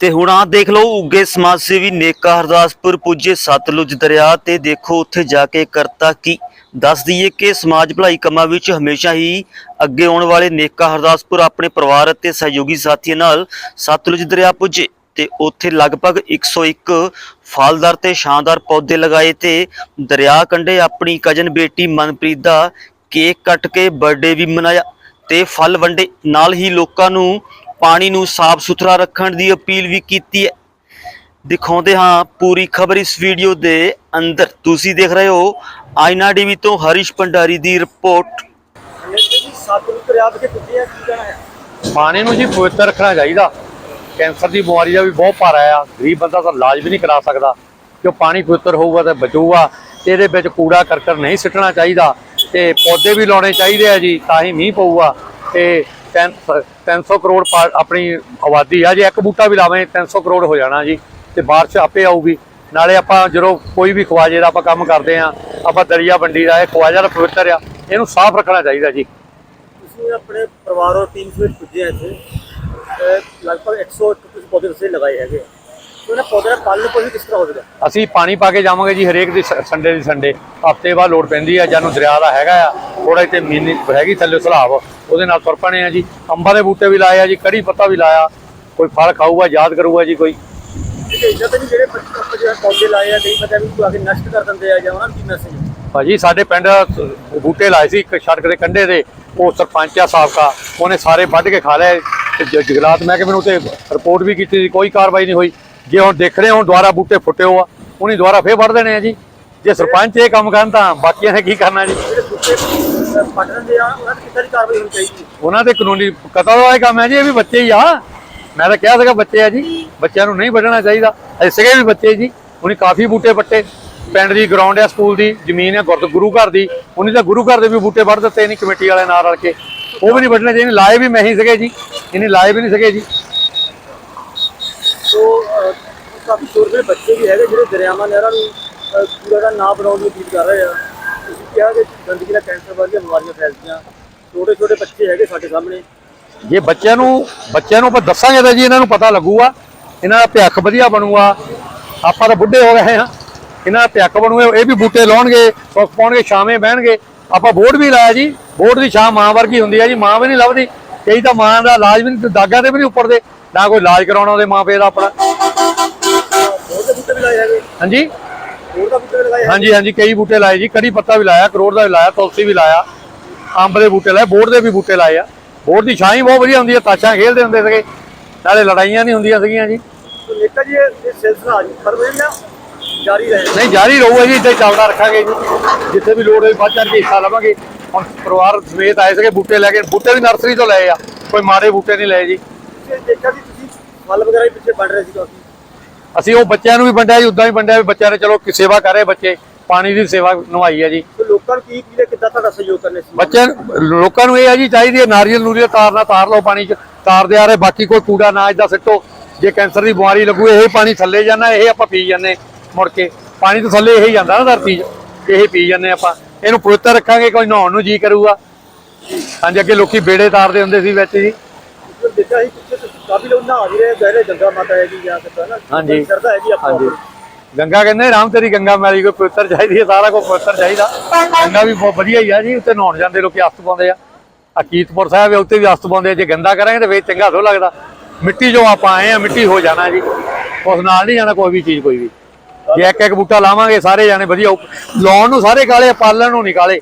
ਤੇ ਹੁਣ ਆ ਦੇਖ ਲਓ, ਉੱਗੇ ਸਮਾਜ ਸੇਵੀ ਨੇਕਾ ਹਰਦਾਸਪੁਰ ਪੁੱਜੇ ਸਤਲੁਜ ਦਰਿਆ ਤੇ ਦੇਖੋ ਉੱਥੇ ਜਾ ਕੇ ਕਰਤਾ ਕੀ? ਦੱਸ ਦਈਏ ਕਿ ਸਮਾਜ ਭਲਾਈ ਕੰਮਾਂ ਵਿੱਚ ਹਮੇਸ਼ਾ ਹੀ ਅੱਗੇ ਆਉਣ ਵਾਲੇ ਨੇਕਾ ਹਰਦਾਸਪੁਰ ਆਪਣੇ ਪਰਿਵਾਰ ਅਤੇ ਸਹਿਯੋਗੀ ਸਾਥੀਆਂ ਨਾਲ ਸਤਲੁਜ ਦਰਿਆ ਪੁੱਜੇ ਤੇ ਉੱਥੇ ਲਗਭਗ 101 ਫਲਦਾਰ ਤੇ ਸ਼ਾਨਦਾਰ ਪੌਦੇ ਲਗਾਏ ਤੇ ਦਰਿਆ ਕੰਢੇ ਆਪਣੀ ਕਜਨ ਬੇਟੀ ਮਨਪ੍ਰੀਤ ਦਾ ਕੇਕ ਕੱਟ ਕੇ ਬਰਥਡੇ ਵੀ ਮਨਾਇਆ ਤੇ ਫਲ ਵੰਡੇ। ਨਾਲ ਹੀ ਲੋਕਾਂ ਨੂੰ ਪਾਣੀ ਨੂੰ ਸਾਫ਼ ਸੁਥਰਾ ਰੱਖਣ ਦੀ ਅਪੀਲ ਵੀ ਕੀਤੀ ਹੈ। ਦਿਖਾਉਂਦੇ ਹਾਂ ਪੂਰੀ ਖਬਰ ਇਸ ਵੀਡੀਓ ਦੇ ਅੰਦਰ। ਤੁਸੀਂ ਦੇਖ ਰਹੇ ਹੋ ਆਇਨਾ ਟੀਵੀ ਤੋਂ ਹਰੀਸ਼ ਭੰਡਾਰੀ ਦੀ ਰਿਪੋਰਟ। ਪਾਣੀ ਨੂੰ ਜੀ ਪਵਿੱਤਰ ਰੱਖਣਾ ਚਾਹੀਦਾ। ਕੈਂਸਰ ਦੀ ਬਿਮਾਰੀ ਦਾ ਵੀ ਬਹੁਤ ਭਾਰਾ ਆ ਗਰੀਬ ਬੰਦਾ ਤਾਂ ਇਲਾਜ ਵੀ ਨਹੀਂ ਕਰਾ ਸਕਦਾ। ਕਿ ਪਾਣੀ ਪਵਿੱਤਰ ਹੋਊਗਾ ਤਾਂ ਬਚੂਗਾ। ਤੇ ਇਹਦੇ ਵਿੱਚ ਕੂੜਾ ਕਰਕਟ ਨਹੀਂ ਸਿੱਟਣਾ ਚਾਹੀਦਾ। ਤੇ ਪੌਦੇ ਵੀ ਲਾਉਣੇ ਚਾਹੀਦੇ ਆ ਜੀ, ਤਾਂ ਹੀ ਮੀਂਹ ਪਊਗਾ। ਤੇ 300 ਕਰੋੜ ਪਾ- ਆਪਣੀ ਆਬਾਦੀ ਆ, ਜੇ ਇੱਕ ਬੂਟਾ ਵੀ ਲਾਵੇਂ 300 ਕਰੋੜ ਹੋ ਜਾਣਾ ਜੀ, ਤੇ ਬਾਰਿਸ਼ ਆਪੇ ਆਊਗੀ। ਨਾਲੇ ਆਪਾਂ ਜਦੋਂ ਕੋਈ ਵੀ ਖਵਾਜੇ ਦਾ ਆਪਾਂ ਕੰਮ ਕਰਦੇ ਆ ਆਪਾਂ ਦਰਿਆ ਬੰਡੀ ਦਾ, ਇਹ ਖਵਾਜਾ ਦਾ ਪਵਿੱਤਰ ਆ, ਇਹਨੂੰ ਸਾਫ਼ ਰੱਖਣਾ ਚਾਹੀਦਾ ਜੀ। ਤੁਸੀਂ ਆਪਣੇ ਪਰਿਵਾਰ ਔਰ ਟੀਮ ਸਮੇਤ ਪੁੱਜੇ ਇੱਥੇ ਲਗਭਗ 100 ਕੁਝ ਪੌਦੇ ਤੁਸੀਂ ਲਗਾਏ ਹੈਗੇ ਉਹਨਾਂ ਪੌਦੇ ਦਾ ਪਾਲਣ ਪੋਸ਼ਣ ਕਿਸ ਤਰ੍ਹਾਂ ਹੋਵੇਗਾ ਅਸੀਂ ਪਾਣੀ ਪਾ ਕੇ ਜਾਵਾਂਗੇ ਜੀ ਹਰੇਕ ਦੀ ਸੰਡੇ ਦੀ ਸੰਡੇ। ਹਫ਼ਤੇ ਬਾਅਦ ਲੋੜ ਪੈਂਦੀ ਹੈ ਜਾਨੂੰ ਦਰਿਆ ਦਾ ਹੈਗਾ ਆ ਥੋੜਾ ਇੱਥੇ ਮੀਨੀ ਹੈਗੀ ਥੱਲੇ ਸਲਾਬ ਉਹਦੇ ਨਾਲ ਤੁਰ ਪਣੇ ਆ ਜੀ। ਅੰਬਾਂ ਦੇ ਬੂਟੇ ਵੀ ਲਾਏ ਆ ਜੀ ਕੜੀ ਪੱਤਾ ਵੀ ਲਾਇਆ ਕੋਈ ਫਲ ਖਾਊਗਾ ਯਾਦ ਕਰੂਗਾ ਜੀ ਕੋਈ। ਆ ਆ ਕੇ ਆ ਕੀ ਭਾਜੀ ਸਾਡੇ ਪਿੰਡ ਬੂਟੇ ਲਾਏ ਸੀ ਇੱਕ ਸੜਕ ਦੇ ਕੰਢੇ ਦੇ ਉਹ ਸਰਪੰਚ ਆ ਸਾਬਕਾ ਉਹਨੇ ਸਾਰੇ ਵੱਢ ਕੇ ਖਾ ਲਏ ਜੰਗਲਾਤ ਮਹਿਕਮੇ ਨੂੰ ਤੇ ਰਿਪੋਰਟ ਵੀ ਕੀਤੀ ਸੀ ਕੋਈ ਕਾਰਵਾਈ ਨਹੀਂ ਹੋਈ। ਜੇ ਹੁਣ ਦੇਖ ਰਹੇ ਹੋ ਦੁਬਾਰਾ ਬੂਟੇ ਫੁੱਟੇ ਹੋ ਆ ਉਹਨੇ ਦੁਬਾਰਾ ਫੇਰ ਵੱਢ ਦੇਣੇ ਆ ਜੀ। ਜੇ ਸਰਪੰਚ ਇਹ ਕੰਮ ਕਰਨ ਤਾਂ ਬਾਕੀਆਂ ਨੇ ਕੀ ਕਰਨਾ ਜੀ? ਉਹਨਾਂ ਤੇ ਹੈ ਕਾਨੂੰਨੀ ਕਤਲ ਵਾਲਾ ਕੰਮ ਹੈ ਜੀ ਇਹ ਵੀ ਬੱਚੇ ਹੀ ਆ। ਮੈਂ ਤਾਂ ਕਿਹਾ ਸੀਗਾ ਬੱਚੇ ਆ ਜੀ ਬੱਚਿਆਂ ਨੂੰ ਨਹੀਂ ਵੱਢਣਾ ਚਾਹੀਦਾ। ਅਸੀਂ ਸੀਗੇ ਵੀ ਬੱਚੇ ਜੀ ਉਹਨੇ ਕਾਫੀ ਬੂਟੇ ਪੱਟੇ ਪਿੰਡ ਦੀ ਗਰਾਊਂਡ ਆ ਸਕੂਲ ਦੀ ਜ਼ਮੀਨ ਆ ਗੁਰਦ ਗੁਰੂ ਘਰ ਦੀ। ਉਹਨੇ ਤਾਂ ਗੁਰੂ ਘਰ ਦੇ ਵੀ ਬੂਟੇ ਵੱਢ ਦਿੱਤੇ ਨਹੀਂ ਕਮੇਟੀ ਵਾਲੇ ਨਾਲ ਰਲ ਕੇ। ਉਹ ਵੀ ਨਹੀਂ ਵੱਢਣੇ ਚਾਹੀਦੇ ਲਾਏ ਵੀ ਮੈਂ ਹੀ ਸੀਗੇ ਜੀ ਇਹਨੇ ਲਾਏ ਵੀ ਨਹੀਂ ਸੀਗੇ ਜੀ। ਸੋ ਕਾਫੀ ਛੋਟੇ ਬੱਚੇ ਵੀ ਹੈਗੇ ਜਿਹੜੇ ਦਰਿਆਵਾਂ ਨਹਿਰਾਂ ਨੂੰ ਕੂੜਾ ਦਾ ਨਾ ਬਣਾਉਣ ਦੀ ਅਪੀਲ ਕਰ ਰਹੇ ਆ। ਤੁਸੀਂ ਕਿਹਾ ਕਿ ਗੰਦਗੀ ਨਾਲ ਕੈਂਸਰ ਵਰਗੀਆਂ ਬਿਮਾਰੀਆਂ ਫੈਲਦੀਆਂ। ਛੋਟੇ ਛੋਟੇ ਬੱਚੇ ਹੈਗੇ ਸਾਡੇ ਸਾਹਮਣੇ। ਜੇ ਬੱਚਿਆਂ ਨੂੰ ਬੱਚਿਆਂ ਨੂੰ ਆਪਾਂ ਦੱਸਾਂਗੇ ਤਾਂ ਜੀ ਇਹਨਾਂ ਨੂੰ ਪਤਾ ਲੱਗੂਗਾ। ਇਹਨਾਂ ਦਾ ਭਵਿੱਖ ਵਧੀਆ ਬਣੂਗਾ। ਆਪਾਂ ਤਾਂ ਬੁੱਢੇ ਹੋ ਗਏ ਆ ਇਹਨਾਂ ਦਾ ਭਵਿੱਖ ਬਣੂਗਾ। ਇਹ ਵੀ ਬੂਟੇ ਲਾਉਣਗੇ ਸੁੱਕ ਪਾਉਣਗੇ, ਛਾਵੇਂ ਬਹਿਣਗੇ। ਆਪਾਂ ਬੋਰਡ ਵੀ ਲਾਇਆ ਜੀ। ਬੋਰਡ ਦੀ ਛਾਂ ਮਾਂ ਵਰਗੀ ਹੁੰਦੀ ਹੈ ਜੀ। ਮਾਂ ਵੀ ਨਹੀਂ ਲੱਭਦੀ। ਕਈ ਤਾਂ ਮਾਂ ਦਾ ਇਲਾਜ ਵੀ ਨਹੀਂ ਦਾਗਾ ਤੇ ਵੀ ਨਹੀਂ ਉੱਪਰ ਦੇ ਨਾ ਕੋਈ ਇਲਾਜ ਕਰਾਉਣਾ ਉਹਦੇ ਮਾਂ ਪਿਓ ਦਾ ਆਪਣਾ। ਹਾਂਜੀ? ਹੋਰ ਦਾ ਬੂਟੇ ਹੈਗੇ। ਹਾਂਜੀ ਹਾਂਜੀ ਕਈ ਬੂਟੇ ਲਾਏ ਜੀ ਕੜੀ ਪੱਤਾ ਵੀ ਲਾਇਆ ਕਰੋੜ ਦਾ ਵੀ ਲਾਇਆ ਤੁਲਸੀ ਵੀ ਲਾਇਆ ਅੰਬ ਦੇ ਬੂਟੇ ਲਾਏ ਬੋਰਡ ਦੇ ਵੀ ਬੂਟੇ ਲਾਏ ਆ। ਬੋਰਡ ਦੀ ਛਾਂ ਹੀ ਬਹੁਤ ਵਧੀਆ ਹੁੰਦੀ ਹੈ ਤਾਸ਼ਾਂ ਖੇਡਦੇ ਹੁੰਦੇ ਸੀਗੇ। ਨਾਲੇ ਲੜਾਈਆਂ ਨਹੀਂ ਹੁੰਦੀਆਂ ਸੀਗੀਆਂ ਜੀ। ਸੋ ਨੇਤਾ ਜੀ ਇਹ ਇਹ ਸਿਲਸਿਲਾ ਅੱਜ ਫਰਵਰੀ ਦਾ ਜਾਰੀ ਰਹੇ? ਨਹੀਂ ਜਾਰੀ ਰਹੂਗਾ ਜੀ ਹੀ ਚੱਲਦਾ ਰੱਖਾਂਗੇ ਜੀ। ਜਿੱਥੇ ਵੀ ਲੋੜ ਹੋਈ ਵੱਧ ਚੜ ਕੇ ਹਿੱਸਾ ਲਵਾਂਗੇ। ਹੁਣ ਪਰਿਵਾਰ ਸਮੇਤ ਆਏ ਸੀਗੇ ਬੂਟੇ ਲੈ ਕੇ ਬੂਟੇ ਵੀ ਨਰਸਰੀ ਤੋਂ ਲਏ ਆ। ਕੋਈ ਮਾੜੇ ਬੂਟੇ ਨਹੀਂ ਲਏ ਜੀ। ਤੁਸੀਂ ਦੇਖਿਆ ਕਿ ਤੁਸੀਂ ਫਲ ਵਗੈਰਾ ਵੀ ਪਿੱਛੇ ਬਣ ਰਹੇ ਸੀ ਕਾਫੀ। ਅਸੀਂ ਉਹ ਬੱਚਿਆਂ ਨੂੰ ਵੀ ਵੰਡਿਆ ਜੀ ਉਦਾਂ ਹੀ ਵੰਡਿਆ ਵੀ ਬੱਚਿਆਂ ਨੇ ਚਲੋ ਕਿ ਸੇਵਾ ਕਰ ਰਹੇ ਬੱਚੇ ਪਾਣੀ ਦੀ ਸੇਵਾ ਨਿਭਾਈ ਹੈ ਜੀ। ਲੋਕਾਂ ਨੂੰ ਕੀ ਕੀ ਕਿੱਦਾਂ ਤੁਹਾਡਾ ਸਹਿਯੋਗ ਕਰਨੇ ਸੀ ਬੱਚਿਆਂ ਲੋਕਾਂ ਨੂੰ ਇਹ ਹੈ ਜੀ ਚਾਹੀਦੀ ਹੈ ਨਾਰੀਅਲ ਨੂਰੀਅਲ ਤਾਰਨਾ ਤਾਰ ਲਓ ਪਾਣੀ 'ਚ ਤਾਰਦੇ ਆ ਰਹੇ ਬਾਕੀ ਕੋਈ ਕੂੜਾ ਨਾ ਇਦਾਂ ਸਿੱਟੋ ਜੇ ਕੈਂਸਰ ਦੀ ਬਿਮਾਰੀ ਲੱਗੂ ਇਹ ਪਾਣੀ ਥੱਲੇ ਜਾਣਾ ਇਹ ਆਪਾਂ ਪੀ ਜਾਂਦੇ ਮੁੜ ਕੇ। ਪਾਣੀ ਤੋਂ ਥੱਲੇ ਇਹ ਹੀ ਜਾਂਦਾ ਨਾ ਧਰਤੀ 'ਚ ਇਹ ਪੀ ਜਾਂਦੇ ਆਪਾਂ। ਇਹਨੂੰ ਪਵਿੱਤਰ ਰੱਖਾਂਗੇ ਕੋਈ ਨਹਾਉਣ ਨੂੰ ਜੀ ਕਰੂਗਾ। ਹਾਂਜੀ ਅੱਗੇ ਲੋਕੀ ਬੇੜੇ ਤਾਰਦੇ ਹੁੰਦੇ ਸੀ ਵਿੱਚ ਜੀ। ਜੋ ਦੇਖਿਆ ਸੀ ਪਿੱਛੇ ਤੁਸੀਂ ਕਾਫੀ ਲੋਕ ਨਹਾ ਵੀ ਰਹੇ ਗਹਿਰੇ ਗੰਗਾ ਮਾਤਾ ਹੈ ਜੀ ਜਾਂ ਕਿਤਾ ਨਾ ਹਾਂਜੀ। ਕਰਦਾ ਹੈ ਜੀ ਆਪਾਂ ਹਾਂਜੀ। ਗੰਗਾ ਕਹਿੰਦੇ ਰਾਮ ਤੇਰੀ ਗੰਗਾ ਮੈਲੀ ਕੋਈ ਪਵਿੱਤਰ ਚਾਹੀਦੀ ਹੈ ਸਾਰਾ ਕੁਝ ਪਵਿੱਤਰ ਚਾਹੀਦਾ। ਗੰਗਾ ਵੀ ਬਹੁਤ ਵਧੀਆ ਹੀ ਆ ਜੀ ਉੱਤੇ ਨਹਾਉਣ ਜਾਂਦੇ ਲੋਕੀ ਅਸਤ ਪਾਉਂਦੇ ਆ। ਅਕੀਤਪੁਰ ਸਾਹਿਬ ਹੈ ਉੱਤੇ ਵੀ ਅਸਤ ਪਾਉਂਦੇ ਜੇ ਗੰਦਾ ਕਰਾਂਗੇ ਤੇ ਫੇਰ ਚੰਗਾ ਥੋ ਲੱਗਦਾ। ਮਿੱਟੀ ਜੋ ਆਪਾਂ ਆਏ ਆ ਮਿੱਟੀ ਹੋ ਜਾਣਾ ਜੀ। ਉਸ ਨਾਲ ਨਹੀਂ ਜਾਣਾ ਕੋਈ ਵੀ ਚੀਜ਼ ਕੋਈ ਵੀ। ਜੇ ਇੱਕ ਇੱਕ ਬੂਟਾ ਲਾਵਾਂਗੇ ਸਾਰੇ ਜਾਣੇ ਵਧੀਆ ਲਾਉਣ ਨੂੰ ਸਾਰੇ ਕਾਲੇ ਪਾਲਣ ਨੂੰ ਨਹੀਂ ਕਾਲੇ।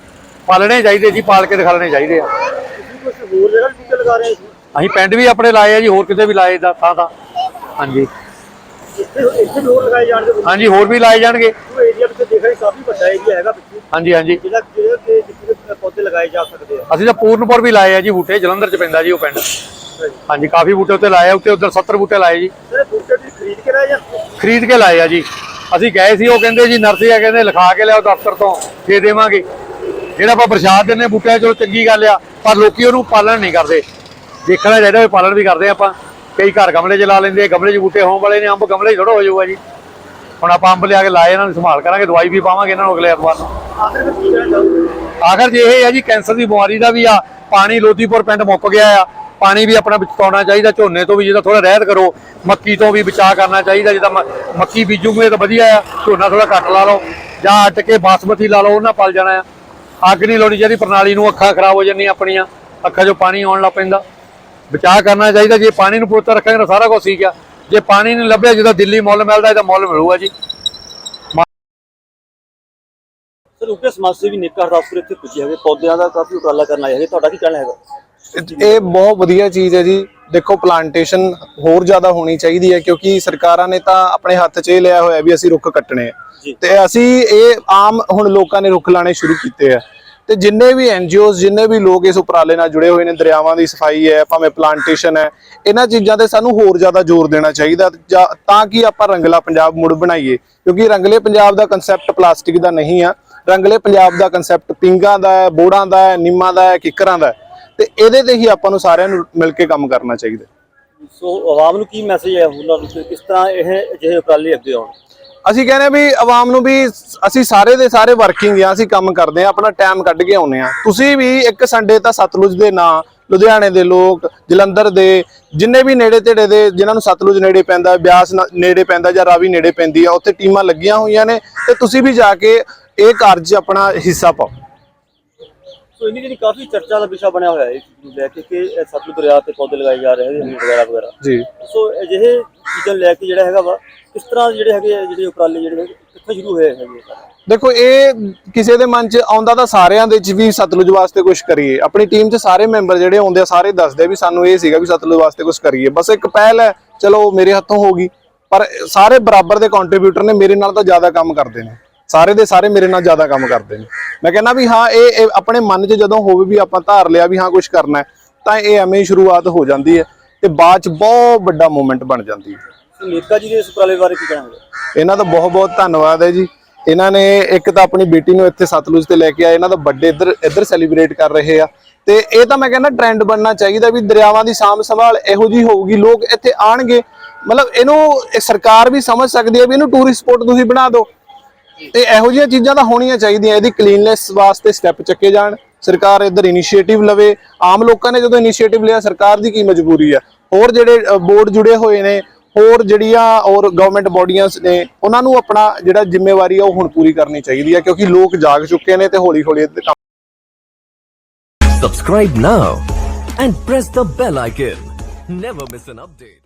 ਪਾਲਣੇ ਚਾਹੀਦੇ ਜੀ ਪਾਲ ਕੇ ਦਿਖਾਣੇ ਚਾਹੀਦੇ ਆ। ਹੋਰ ਜਗ੍ਹਾ ਬੂਟੇ ਲਗਾ ਰਹੇ ਸੀ ਅਸੀਂ ਪਿੰਡ ਵੀ ਆਪਣੇ ਲਾਏ ਆ ਜੀ ਹੋਰ ਕਿਤੇ ਵੀ ਲਾਏ ਦਾ ਥਾਂ ਥਾਂ ਹਾਂਜੀ। ਇੱਥੇ ਇੱਥੇ ਵੀ ਹੋਰ ਲਗਾਏ ਜਾਣਗੇ ਹਾਂਜੀ ਹੋਰ ਵੀ ਲਾਏ ਜਾਣਗੇ। ਉਹ ਏਰੀਆ ਵਿੱਚ ਦੇਖ ਰਹੇ ਕਾਫੀ ਵੱਡਾ ਏਰੀਆ ਹੈਗਾ ਪਿੱਛੇ। ਹਾਂਜੀ ਹਾਂਜੀ। ਜਿਹੜਾ ਜਿਹਦੇ ਤੇ ਜਿੱਥੇ ਪੌਦੇ ਲਗਾਏ ਜਾ ਸਕਦੇ ਆ। ਅਸੀਂ ਤਾਂ ਪੂਰਨਪੁਰ ਵੀ ਲਾਏ ਆ ਜੀ ਬੂਟੇ ਜਲੰਧਰ ਚ ਪੈਂਦਾ ਜੀ ਉਹ ਪਿੰਡ। ਹਾਂਜੀ ਕਾਫੀ ਬੂਟੇ ਉੱਤੇ ਲਾਏ ਆ ਉੱਤੇ ਉਧਰ 70 ਬੂਟੇ ਲਾਏ ਜੀ। ਬੂਟੇ ਤੁਸੀਂ ਖਰੀਦ ਕੇ ਲਾਏ ਜਾਂ ਖਰੀਦ ਕੇ ਲਾਏ ਆ ਜੀ। ਅਸੀਂ ਗਏ ਸੀ ਉਹ ਕਹਿੰਦੇ ਜੀ ਨਰਸਰੀ ਆ ਕਹਿੰਦੇ ਲਿਖਾ ਕੇ ਲਿਆਓ ਦਫ਼ਤਰ ਤੋਂ ਦੇ ਦੇਵਾਂਗੇ। ਜਿਹੜਾ ਆਪਾਂ ਪ੍ਰਸ਼ਾਦ ਦਿੰਨੇ ਬੂਟਿਆਂ ਚਲੋ ਚੰਗੀ ਗੱਲ ਆ ਪਰ ਲੋਕੀ ਉਹਨੂੰ ਪਾਲਣ ਨਹੀਂ ਕਰਦੇ। ਦੇਖਣਾ ਚਾਹੀਦਾ ਵੀ ਪਾਲਣ ਵੀ ਕਰਦੇ ਆਪਾਂ। ਕਈ ਘਰ ਗਮਲੇ 'ਚ ਲਾ ਲੈਂਦੇ ਗਮਲੇ 'ਚ ਬੂਟੇ ਹੋਣ ਵਾਲੇ ਨੇ, ਅੰਬ ਗਮਲੇ 'ਚ ਥੋੜਾ ਹੋ ਜਾਊਗਾ ਜੀ। ਹੁਣ ਆਪਾਂ ਅੰਬ ਲਿਆ ਕੇ ਲਾਏ, ਇਹਨਾਂ ਨੂੰ ਸੰਭਾਲ ਕਰਾਂਗੇ, ਦਵਾਈ ਵੀ ਪਾਵਾਂਗੇ ਇਹਨਾਂ ਨੂੰ ਅਗਲੇ ਐਤਵਾਰ ਨੂੰ। ਆਖਰ ਜੇ ਇਹ ਹੈ ਜੀ, ਕੈਂਸਰ ਦੀ ਬਿਮਾਰੀ ਦਾ ਵੀ ਆ, ਪਾਣੀ ਲੋਧੀਪੁਰ ਪਿੰਡ ਮੁੱਕ ਗਿਆ ਆ। ਪਾਣੀ ਵੀ ਆਪਣਾ ਬਚਾਉਣਾ ਚਾਹੀਦਾ, ਝੋਨੇ ਤੋਂ ਵੀ ਜਿਹਦਾ ਥੋੜਾ ਰਹਿਤ ਕਰੋ, ਮੱਕੀ ਤੋਂ ਵੀ ਬਚਾਅ ਕਰਨਾ ਚਾਹੀਦਾ, ਜਿੱਦਾਂ ਮ- ਮੱਕੀ ਬੀਜੂਗੇ ਤਾਂ ਵਧੀਆ ਆ, ਝੋਨਾ ਥੋੜਾ ਘੱਟ ਲਾ ਲਓ, ਜਾਂ ਅੱਟ ਕੇ ਬਾਸਮਤੀ ਲਾ ਲਓ, ਉਹਨਾਂ ਪਲ ਜਾਣਾ ਆ। ਅੱਗ ਨਹੀਂ ਲਾਉਣੀ ਚਾਹੀਦੀ, ਪ੍ਰਣਾਲੀ ਨੂੰ ਅੱਖਾਂ ਖਰਾਬ ਹੋ ਜਾਂਦੀਆਂ ਆਪਣੀਆਂ, ਅੱਖਾਂ 'ਚੋਂ ਪਾਣੀ ਆਉਣ ਲੱਗ ਪੈਂਦਾ। ਬਚਾਅ ਕਰਨਾ ਚਾਹੀਦਾ ਜੇ ਪਾਣੀ ਨੂੰ ਪਵਿੱਤਰ ਰੱਖਾਂਗੇ ਤਾਂ ਸਾਰਾ ਕੁਝ ਠੀਕ ਆ। ਜੇ ਪਾਣੀ ਨਹੀਂ ਲੱਭਿਆ ਜਿਹਦਾ ਦਿੱਲੀ ਮੁੱਲ ਮਿਲਦਾ ਇਹਦਾ ਮੁੱਲ ਮਿਲੂਗਾ ਜੀ। ਸਰ ਉੱਕੇ ਸਮਾਜ ਸੇਵੀ ਨੇਕਾ ਹਰਦਾਸਪੁਰ ਇੱਥੇ ਪੁੱਜੇ ਹੈਗੇ ਪੌਦਿਆਂ ਦਾ ਕਾਫੀ ਉਪਰਾਲਾ ਕਰਨ ਆਏ ਹੈਗੇ ਤੁਹਾਡਾ ਕੀ ਕਹਿਣਾ ਹੈਗਾ? ਇਹ- ਬਹੁਤ ਵਧੀਆ ਚੀਜ਼ ਹੈ ਜੀ। ਦੇਖੋ ਪਲਾਂਟੇਸ਼ਨ ਹੋਰ ਜ਼ਿਆਦਾ ਹੋਣੀ ਚਾਹੀਦੀ ਹੈ ਕਿਉਂਕਿ ਸਰਕਾਰਾਂ ਨੇ ਤਾਂ ਆਪਣੇ ਹੱਥ 'ਚ ਇਹ ਲਿਆ ਹੋਇਆ ਵੀ ਅਸੀਂ ਰੁੱਖ ਕੱਟਣੇ ਆ। ਤੇ ਅਸੀਂ ਇਹ ਆਮ ਹੁਣ ਲੋਕਾਂ ਨੇ ਰੁੱਖ ਲਾਣੇ ਸ਼ੁਰੂ ਕੀਤੇ ਆ। ਤੇ ਜਿੰਨੇ ਵੀ ਐਨਜੀਓਜ਼ ਜਿੰਨੇ ਵੀ ਲੋਕ ਇਸ ਉਪਰਾਲੇ ਨਾਲ ਜੁੜੇ ਹੋਏ ਨੇ, ਦਰਿਆਵਾਂ ਦੀ ਸਫ਼ਾਈ ਹੈ, ਭਾਵੇਂ ਪਲਾਂਟੇਸ਼ਨ ਹੈ, ਇਹਨਾਂ ਚੀਜ਼ਾਂ ਤੇ ਸਾਨੂੰ ਹੋਰ ਜ਼ਿਆਦਾ ਜ਼ੋਰ ਦੇਣਾ ਚਾਹੀਦਾ ਤਾਂ ਕਿ ਆਪਾਂ ਰੰਗਲਾ ਪੰਜਾਬ ਮੁੜ ਬਣਾਈਏ, ਕਿਉਂਕਿ ਰੰਗਲੇ ਪੰਜਾਬ ਦਾ ਕਨਸੈਪਟ ਪਲਾਸਟਿਕ ਦਾ ਨਹੀਂ ਆ। ਰੰਗਲੇ ਪੰਜਾਬ ਦਾ ਕਨਸੈਪਟ ਪਿੰਗਾਂ ਦਾ ਹੈ, ਬੋੜਾਂ ਦਾ ਹੈ, ਨਿੰਮਾਂ ਦਾ ਹੈ, ਕਿੱਕਰਾਂ ਦਾ ਹੈ। ਤੇ ਇਹਦੇ ਤੇ ਹੀ ਆਪਾਂ ਨੂੰ ਸਾਰਿਆਂ ਨੂੰ ਮਿਲ ਕੇ ਕੰਮ ਕਰਨਾ ਚਾਹੀਦਾ। ਸੋ ਆਵਾਮ ਨੂੰ ਕੀ ਮੈਸੇਜ ਹੈ ਉਹਨਾਂ ਨੂੰ ਕਿਸ ਤਰ੍ਹਾਂ ਇਹ ਅਜਿਹੇ ਉਪਰਾਲੇ ਅੱਗੇ ਆਉਣ? ਅਸੀਂ ਕਹਿੰਦੇ ਹਾਂ ਵੀ ਆਵਾਮ ਨੂੰ ਵੀ ਅਸੀਂ ਸਾਰੇ ਦੇ ਸਾਰੇ ਵਰਕਿੰਗ ਆ, ਅਸੀਂ ਕੰਮ ਕਰਦੇ ਆ ਆਪਣਾ ਟਾਈਮ ਕੱਢ ਕੇ ਆਉਨੇ ਆ ਤੁਸੀਂ ਵੀ ਇੱਕ ਸੰਡੇ ਤਾਂ ਸਤਲੁਜ ਦੇ ਨਾਂ, ਲੁਧਿਆਣੇ ਦੇ ਲੋਕ, ਜਲੰਧਰ ਦੇ, ਜਿੰਨੇ ਵੀ ਨੇੜੇ ਤੇੜੇ ਦੇ, ਜਿਨ੍ਹਾਂ ਨੂੰ ਸਤਲੁਜ ਨੇੜੇ ਪੈਂਦਾ, ਬਿਆਸ ਨੇੜੇ ਪੈਂਦਾ ਜਾਂ ਰਾਵੀ ਨੇੜੇ ਪੈਂਦੀ ਆ, ਉੱਥੇ ਟੀਮਾਂ ਲੱਗੀਆਂ ਹੋਈਆਂ ਨੇ ਤੇ ਤੁਸੀਂ ਵੀ ਜਾ ਕੇ ਇਹ ਕਾਰਜ ਆਪਣਾ ਹਿੱਸਾ ਪਾਓ। ਸੋ ਇਹਦੀ ਜਿਹੜੀ ਕਾਫੀ ਚਰਚਾ ਦਾ ਵਿਸ਼ਾ ਬਣਿਆ ਹੋਇਆ ਹੈ ਇਸ ਨੂੰ ਲੈ ਕੇ ਕਿ ਇਹ ਸਤਲੁਜ ਦਰਿਆ ਤੇ ਪੌਦੇ ਲਗਾਏ ਜਾ ਰਹੇ ਹਨ ਵਗੈਰਾ ਵਗੈਰਾ। ਜੀ। ਸੋ ਅਜਿਹੇ ਚੀਜ਼ਾਂ ਲੈ ਕੇ ਜਿਹੜਾ ਹੈਗਾ ਵਾ ਕਿਸ ਤਰ੍ਹਾਂ ਜਿਹੜੇ ਹੈਗੇ ਆ ਜਿਹੜੇ ਉਪਰਾਲੇ ਜਿਹੜੇ ਕਿੱਥੋਂ ਸ਼ੁਰੂ ਹੋਏ ਹੈਗੇ ਆ? ਦੇਖੋ ਇਹ ਕਿਸੇ ਦੇ ਮਨ 'ਚ ਆਉਂਦਾ ਤਾਂ ਸਾਰਿਆਂ ਦੇ 'ਚ ਵੀ ਸਤਲੁਜ ਵਾਸਤੇ ਕੁਝ ਕਰੀਏ। ਆਪਣੀ ਟੀਮ 'ਚ ਸਾਰੇ ਮੈਂਬਰ ਜਿਹੜੇ ਆਉਂਦੇ ਆ ਸਾਰੇ ਦੱਸਦੇ ਆ ਵੀ ਸਾਨੂੰ ਇਹ ਸੀਗਾ ਵੀ ਸਤਲੁਜ ਵਾਸਤੇ ਕੁਝ ਕਰੀਏ। ਬਸ ਇੱਕ ਪਹਿਲ ਹੈ ਚਲੋ ਮੇਰੇ ਹੱਥੋਂ ਹੋ ਗਈ ਪਰ ਸਾਰੇ ਬਰਾਬਰ ਦੇ ਕੰਟਰੀਬਿਊਟਰ ਨੇ ਮੇਰੇ ਨਾਲ ਤਾਂ ਜ਼ਿਆਦਾ ਕੰਮ ਕਰਦੇ ਨੇ। ਸਾਰੇ ਦੇ ਸਾਰੇ ਮੇਰੇ ਨਾਲ ਜ਼ਿਆਦਾ ਕੰਮ ਕਰਦੇ ਨੇ। ਮੈਂ ਕਹਿੰਦਾ ਵੀ ਹਾਂ ਇਹ ਆਪਣੇ ਮਨ 'ਚ ਜਦੋਂ ਹੋਵੇ ਵੀ ਆਪਾਂ ਧਾਰ ਲਿਆ ਵੀ ਹਾਂ ਕੁਝ ਕਰਨਾ ਹੈ ਤਾਂ ਇਹ ਐਵੇਂ ਹੀ ਸ਼ੁਰੂਆਤ ਹੋ ਜਾਂਦੀ ਹੈ ਤੇ ਬਾਅਦ 'ਚ ਬਹੁਤ ਵੱਡਾ ਮੂਵਮੈਂਟ ਬਣ ਜਾਂਦੀ ਹੈ। ਨੇਤਾ ਜੀ ਦੇ ਇਸ ਉਪਰਾਲੇ ਬਾਰੇ ਕੀ ਕਹਿਣਾ? ਹੈਗਾ ਇਹਨਾਂ ਦਾ ਬਹੁਤ ਬਹੁਤ ਧੰਨਵਾਦ ਹੈ ਜੀ। ਇਹਨਾਂ ਨੇ ਇੱਕ ਤਾਂ ਆਪਣੀ ਬੇਟੀ ਨੂੰ ਇੱਥੇ ਸਤਲੁਜ ਤੇ ਲੈ ਕੇ ਆਏ ਇਹਨਾਂ ਦਾ ਬਰਥਡੇ ਇੱਧਰ ਇੱਧਰ ਸੈਲੀਬ੍ਰੇਟ ਕਰ ਰਹੇ ਆ। ਤੇ ਇਹ ਤਾਂ ਮੈਂ ਕਹਿੰਦਾ ਟ੍ਰੈਂਡ ਬਣਨਾ ਚਾਹੀਦਾ ਵੀ ਦਰਿਆਵਾਂ ਦੀ ਸਾਂਭ ਸੰਭਾਲ ਇਹੋ ਜੀ ਹੋਊਗੀ ਲੋਕ ਇੱਥੇ ਆਣਗੇ ਮਤਲਬ ਇਹਨੂੰ ਇਹ ਸਰਕਾਰ ਵੀ ਸਮਝ ਸਕਦੀ ਹੈ ਵੀ ਇਹਨੂੰ ਟੂਰਿਸਟ ਸਪੌਟ ਤੁਸੀਂ ਬਣਾ ਦਿਓ। ਤੇ ਇਹੋ ਜਿਹੀਆਂ ਚੀਜ਼ਾਂ ਤਾਂ ਹੋਣੀਆਂ ਚਾਹੀਦੀਆਂ, ਇਹਦੀ ਕਲੀਨਨੈਸ ਵਾਸਤੇ ਸਟੈਪ ਚੱਕੇ ਜਾਣ, ਸਰਕਾਰ ਇੱਧਰ ਇਨੀਸ਼ੀਏਟਿਵ ਲਵੇ ਆਮ ਲੋਕਾਂ ਨੇ ਜਦੋਂ ਇਨੀਸ਼ੀਏਟਿਵ ਲਿਆ, ਸਰਕਾਰ ਦੀ ਕੀ ਮਜਬੂਰੀ ਆ ਹੋਰ ਜਿਹੜੇ ਬੋਰਡ ਜੁੜੇ ਹੋਏ ਨੇ, ਹੋਰ ਜਿਹੜੀਆਂ ਔਰ ਗਵਰਨਮੈਂਟ ਬਾਡੀਆਂ ਨੇ, ਉਹਨਾਂ ਨੂੰ ਆਪਣਾ ਜਿਹੜਾ ਜ਼ਿੰਮੇਵਾਰੀ ਆ, ਉਹ ਹੁਣ ਪੂਰੀ ਕਰਨੀ ਚਾਹੀਦੀ ਆ, ਕਿਉਂਕਿ ਲੋਕ ਜਾਗ ਚੁੱਕੇ ਨੇ ਤੇ ਹੌਲੀ ਹੌਲੀ ਇਹ ਕੰਮ Subscribe now and press the. Never miss an update.